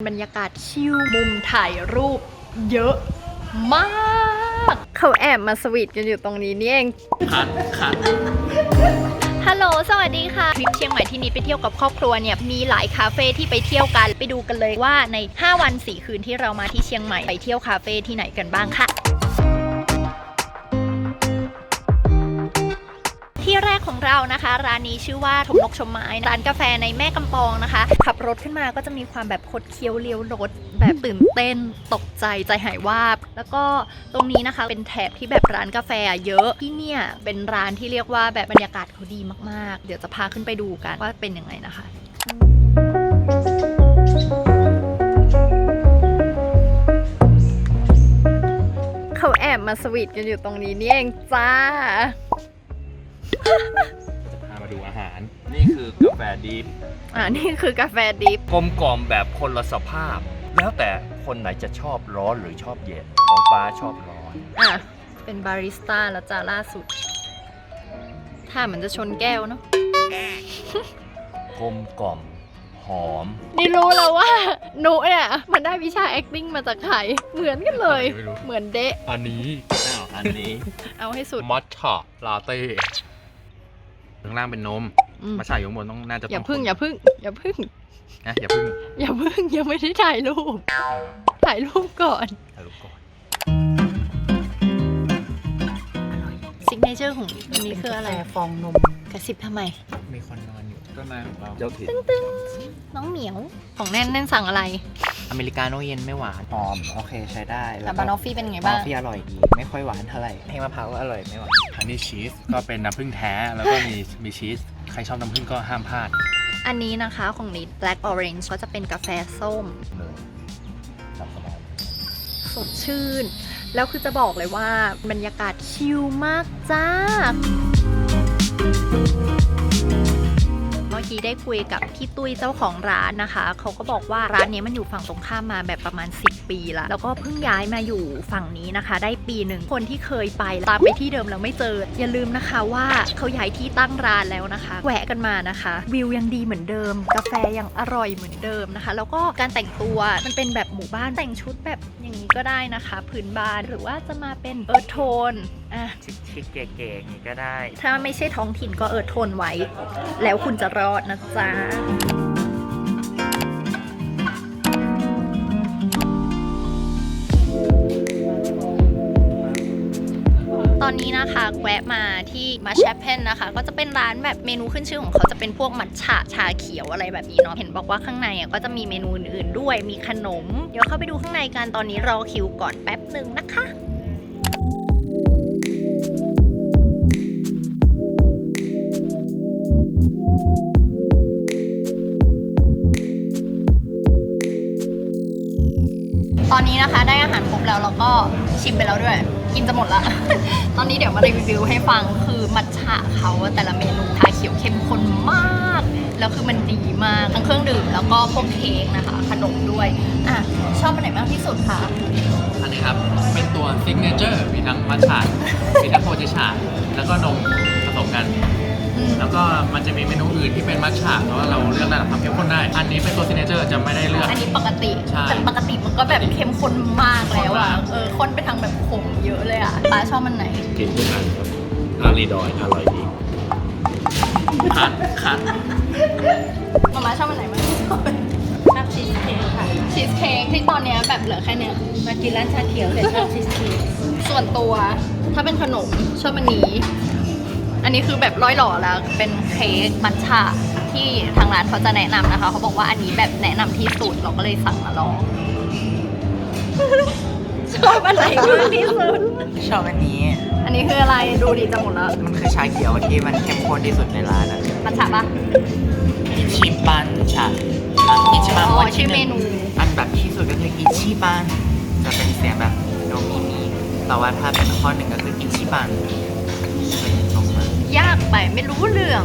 บรรยากาศชิลมุมถ่ายรูปเยอะมาก เขาแอบมาสวีทกันอยู่ตรงนี้นี่เองคัดคัดฮัลโหล สวัสดีค่ะ ทริปเชียงใหม่ที่นิดไปเที่ยวกับครอบครัวเนี่ย มีหลายคาเฟ่ที่ไปเที่ยวกัน ไปดูกันเลยว่าใน 5 วัน 4 คืนที่เรามาที่เชียงใหม่ ไปเที่ยวคาเฟ่ที่ไหนกันบ้างค่ะ ที่แรกของเรานะคะ ร้านนี้ชื่อว่าถมนกชมไม้ ร้านกาแฟในแม่กำปองนะคะ ขับรถขึ้นมาก็จะมีความแบบคดเคี้ยวเลี้ยวรถ แบบตื่นเต้นตกใจใจหายวาบ แล้วก็ตรงนี้นะคะเป็นแถบที่แบบร้านกาแฟเยอะที่เนี่ยเป็นร้านที่เรียกว่าแบบบรรยากาศเขาดีมากๆ เดี๋ยวจะพาขึ้นไปดูกันว่าเป็นยังไงนะคะเขาแอบมาสวีทกันอยู่ตรงนี้นี่เองจ้า จะพามาดูอาหาร นี่คือกาแฟดีฟอ่านี่คือกาแฟดิฟกลมกล่อมแบบคนละสภาพ แล้วแต่คนไหนจะชอบร้อนหรือชอบเย็นของป้าชอบร้อน อะ เป็นบาริสต้าแล้วจ้าล่าสุด ถ้าเหมือนจะชนแก้วเนาะ กลมกล่อมหอมนี่รู้แล้วว่าหนูเนี่ยมันได้วิชา acting มาจากใคร เหมือนกันเลยไม่รู้เหมือนเดะ อันนี้อ้าวอันนี้ เอาให้สุด มัทฉะลาเต้ ข้างล่างเป็นนม อืมมาใส่อยู่ข้างบนต้องน่าจะอย่าพึ่งอย่าพึ่งอย่าพึ่ง นะอย่าพึ่งอย่าพึ่งยังไม่ได้ถ่ายรูปถ่ายรูปก่อนถ่ายรูปก่อนซิกเนเจอร์ของอันนี้คืออะไรกาแฟฟองนมกระซิบทำไม มีคนนอน อยู่ก็นายของเราเจ้าถิ่นน้องเหมียวของแน่นแน่นสั่งอะไรอเมริกาโน่เย็นไม่หวานหอม โอเคใช้ได้แต่บานอฟฟี่เป็นไงบาบ้างนอฟฟี่อร่อยดี ไม่ค่อยหวานเท่าไหร่ให้มะพร้าวก็อร่อยไม่หวานฮันนี่ชีสก็เป็นน้ำผึ้งแท้แล้วก็มีมีชีสใครชอบน้ำผึ้งก็ห้ามพลาดอันนี้นะคะของนิด Black Orange ก็จะเป็นกาแฟส้ม เลยจับสบายสดชื่น แล้วคือจะบอกเลยว่าบรรยากาศชิลมากจ้า กี้ได้คุยกับพี่ตุ้ยเจ้าของร้านนะคะ เขาก็บอกว่าร้านนี้มันอยู่ฝั่งตรงข้ามมาแบบประมาณ 10 ปีแล้ว แล้วก็เพิ่งย้ายมาอยู่ฝั่งนี้นะคะ ได้ปีหนึ่งคนที่เคยไปตามไปที่เดิมแล้วไม่เจอ อย่าลืมนะคะว่าเขาย้ายที่ตั้งร้านแล้วนะคะแวะกันมานะคะ วิวยังดีเหมือนเดิม กาแฟยังอร่อยเหมือนเดิมนะคะ แล้วก็การแต่งตัวมันเป็นแบบหมู่บ้านแต่งชุดแบบ นี้ก็ได้นะคะ พื้นบ้านหรือว่าจะมาเป็นเออโทนอะชิคๆเก๋ๆอย่างนี้ก็ได้ ถ้าไม่ใช่ท้องถิ่นก็เออทนไว้ แล้วคุณจะรอดนะจ๊ะตอนนี้นะคะแวะมาที่ มาแชปเพนนะคะ ก็จะเป็นร้านแบบเมนูขึ้นชื่อของเขาจะเป็นพวกมัทฉะชาเขียวอะไรแบบนี้เนาะเห็นบอกว่าข้างในอะก็จะมีเมนูอื่นๆด้วยมีขนม เดี๋ยวเข้าไปดูข้างในกันตอนนี้รอคิวก่อนแป๊บหนึ่งนะคะตอนนี้นะคะได้อาหารครบแล้วแล้วก็ชิมไปแล้วด้วย กินจะหมดละ ตอนนี้เดี๋ยวมารีวิวให้ฟังคือมัทฉะเขาแต่ละเมนูชาเขียวเข้มข้นมาก แล้วคือมันดีมากทั้งเครื่องดื่มแล้วก็พวกเค้กนะคะ ขนมด้วยอะชอบอันไหนมากที่สุดคะอันนี้ครับ เป็นตัวซิกเนเจอร์มีทั้งมัทฉะมีทั้งโคจิชะแล้วก็นมผสมกัน แล้วก็มันจะมีเมนูอื่นที่เป็นมัทฉะแล้วาเราเลือกระดับความเข้มข้นได้ อันนี้เป็นตัวซิกเนเจอร์จะไม่ได้เลือก อันนี้ปกติ ใช่แต่ปกติมันก็แบบเข้มข้นมากแล้วอะ ข้นมาก เออข้นไปทางแบบขมเยอะเลยอะป้าชอบมันไหน กินทุกอันครับอารีดอยอร่อยดีคัดคัดมาม่าชอบมันไหนมากที่สุดชอบชีสเค้กค่ะ ชีสเค้กที่ตอนเนี้ยแบบเหลือแค่เนี้ย มากินร้านชาเขียวแต่ชอบชีสเค้กส่วนตัวถ้าเป็นขนมชอบอันนี้ อันนี้คือแบบร้อยหล่อแล้ว เป็นเค้กมัทฉะที่ทางร้านเขาจะแนะนำนะคะ เขาบอกว่าอันนี้แบบแนะนำที่สุดเราก็เลยสั่งมาลอง ชอบอะไรมากที่สุด ชอบอันนี้ อันนี้คืออะไรดูดีจะหมดแล้วมันคือชาเขียวที่มันเข้มข้นที่สุดในร้านอะมัทฉะปะ อิชิบันชาอิชิบันอ๋อวันที่ชื่อหเมนึ่งนูอันแบบที่สุดก็คืออิชิบันจะเป็นเสียงแบบโนมิมีแต่ว่าถ้าเป็นข้อหนึ่งก็คืออิชิบันเป็นตรงมา ยากไปไม่รู้เรื่อง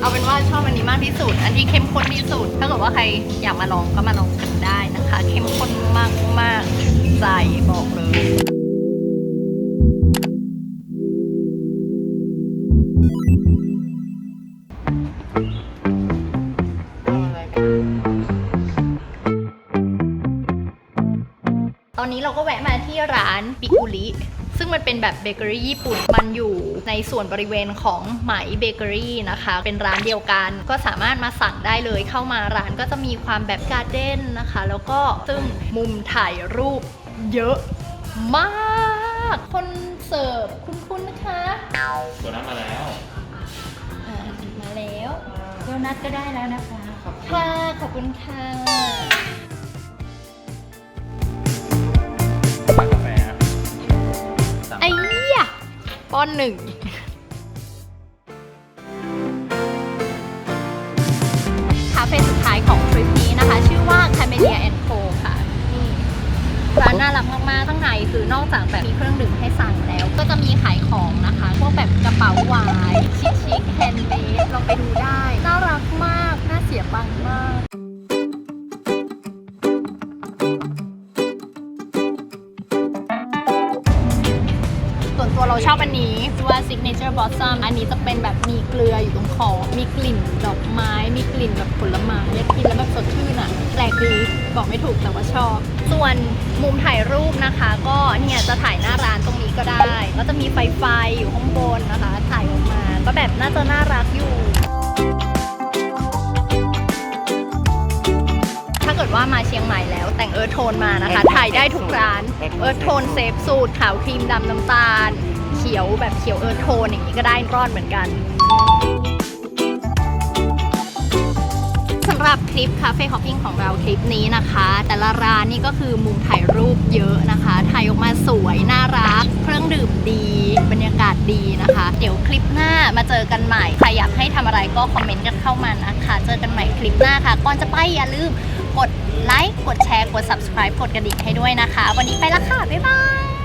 เอาเป็นว่าชอบอันนี้มากที่สุด อันที่เข้มข้นที่สุด ถ้าเกิดว่าใครอยากมาลองก็มาลองกันได้นะคะ เข้มข้นมากมากใจบอกเลยตอนนี้เราก็แวะมาที่ร้านปิกุริ ซึ่งมันเป็นแบบเบเกอรี่ญี่ปุ่น มันอยู่ในส่วนบริเวณของไหมเบเกอรี่นะคะ เป็นร้านเดียวกัน ก็สามารถมาสั่งได้เลย เข้ามาร้านก็จะมีความแบบการ์เด้นนะคะ แล้วก็ซึ่งมุมถ่ายรูปเยอะมาก คนเสิร์ฟคุณคุณนะคะตัวนั้นมาแล้ว อ่ามาแล้ว โดนัทก็ได้แล้วนะคะ ค่ะ ขอบคุณค่ะ ป้อนหนึ่งคาเฟ่สุดท้ายของทริปนี้นะคะ ชื่อว่า Camellia Co ค่ะ นี่ร้านน่ารักมากๆข้างในคือนอกจากแบบมีเครื่องดื่มให้สั่งแล้ว ก็จะมีขายของนะคะ พวกแบบกระเป๋าหวาย ชิคชิคแฮนด์เมดลองไปดูได้ น่ารักมาก น่าเสียบังมาก ชอบอันนี้ชื่อว่า Signature Blossom อันนี้จะเป็นแบบมีเกลืออยู่ตรงคอ มีกลิ่นดอกไม้ มีกลิ่นแบบผลไม้กินแล้วแบบสดชื่นอะ แปลกดีบอกไม่ถูกแต่ว่าชอบ ส่วนมุมถ่ายรูปนะคะ ก็เนี่ยจะถ่ายหน้าร้านตรงนี้ก็ได้ ก็จะมีไฟไฟอยู่ข้างบนนะคะ ถ่ายออกมา ก็แบบน่าจะน่ารักอยู่ถ้าเกิดว่ามาเชียงใหม่แล้วแต่งเอิร์ธโทนมานะคะ ถ่ายได้ทุกร้าน เอิร์ธโทนเซฟสูตรขาวครีมดำน้ำตาล เขียวแบบเขียวเอิร์ธโทนอย่างนี้ก็ได้รอดเหมือนกันสำหรับคลิปคาเฟ่ฮอปปิ้งของเราคลิปนี้นะคะ แต่ละร้านนี่ก็คือมุมถ่ายรูปเยอะนะคะถ่ายออกมาสวย น่ารัก เครื่องดื่มดี บรรยากาศดีนะคะ เดี๋ยวคลิปหน้ามาเจอกันใหม่ ใครอยากให้ทำอะไรก็คอมเมนต์กันเข้ามานะคะ เจอกันใหม่คลิปหน้าค่ะ ก่อนจะไปอย่าลืมกดไลค์กดแชร์กด subscribe กดกระดิ่งให้ด้วยนะคะ วันนี้ไปละค่ะ บ๊ายบาย